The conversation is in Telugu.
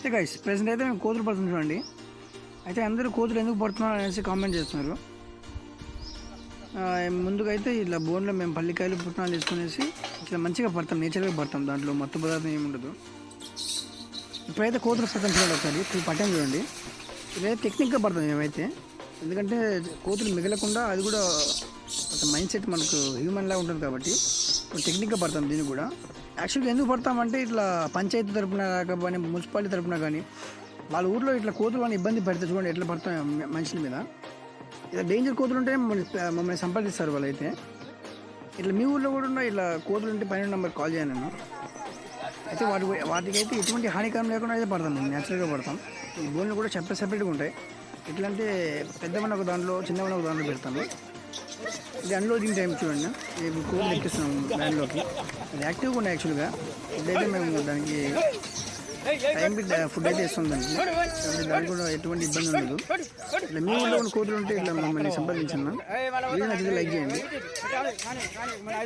అయితే గైస్ ప్రెసెంట్ అయితే మేము కోతులు పడుతుంది చూడండి. అయితే అందరూ కోతులు ఎందుకు పడుతున్నారు అనేసి కామెంట్ చేస్తున్నారు. ఆ, ముందుగా అయితే ఇట్లా బోన్లో మేము పల్లికాయలు పుట్టినాలు తీసుకునేసి ఇట్లా మంచిగా పడతాం నేచర్గా పడతాం. దాంట్లో మత్తు పదార్థం ఏమి ఉండదు. ఇప్పుడైతే కోతులు పడతాం చూడండి ఒకసారి. ఇప్పుడు పట్టాం చూడండి. ఇదైతే టెక్నిక్గా పడతాం మేమైతే. ఎందుకంటే కోతులు మిగలకుండా అది కూడా ఒక మైండ్ సెట్ మనకు హ్యూమన్లా ఉంటుంది కాబట్టి ఇప్పుడు టెక్నిక్గా పడతాం దీన్ని కూడా. యాక్చువల్గా ఎందుకు పడతామంటే ఇట్లా పంచాయతీ తరపున కానీ మున్సిపాలిటీ తరపున కానీ వాళ్ళ ఊర్లో ఇట్లా కోతులు అని ఇబ్బంది పడితే చూడండి ఎట్లా పడతాం మనుషుల మీద. ఇలా డేంజర్ కోతులు ఉంటే మమ్మల్ని మమ్మల్ని సంప్రదిస్తారు వాళ్ళైతే. ఇట్లా మీ ఊర్లో కూడా ఉన్న ఇట్లా కోతులు ఉంటే పన్నెండు నెంబర్ కాల్ చేయను నేను అయితే వాటి వాటికైతే ఎటువంటి హానికరం లేకుండా అయితే పడతాం మేము న్యాచురల్గా పడతాం. ఈ బోన్లు కూడా సెపరేట్ సెపరేట్గా ఉంటాయి. ఎట్లా అంటే పెద్దవన్న ఒక దాంట్లో చిన్నవన్న ఒక దాంట్లో పెడతాము. ఇది అన్లోడింగ్ టైం చూడండి. ఇప్పుడు కోళ్ళు ఎక్కిస్తున్నాం ల్యాండ్లోకి అది యాక్టివ్గా ఉన్నాయి యాక్చువల్గా ఇదైతే మేము దానికి టైం ఫుడ్ అయితే ఇస్తుందండి దానికి. కూడా ఎటువంటి ఇబ్బంది ఉండదు. ఇట్లా మీ ఊళ్ళో ఉన్న కోతులు ఉంటే ఇట్లా మమ్మల్ని సంప్రదించండి వీడియో నచ్చితే లైక్ చేయండి.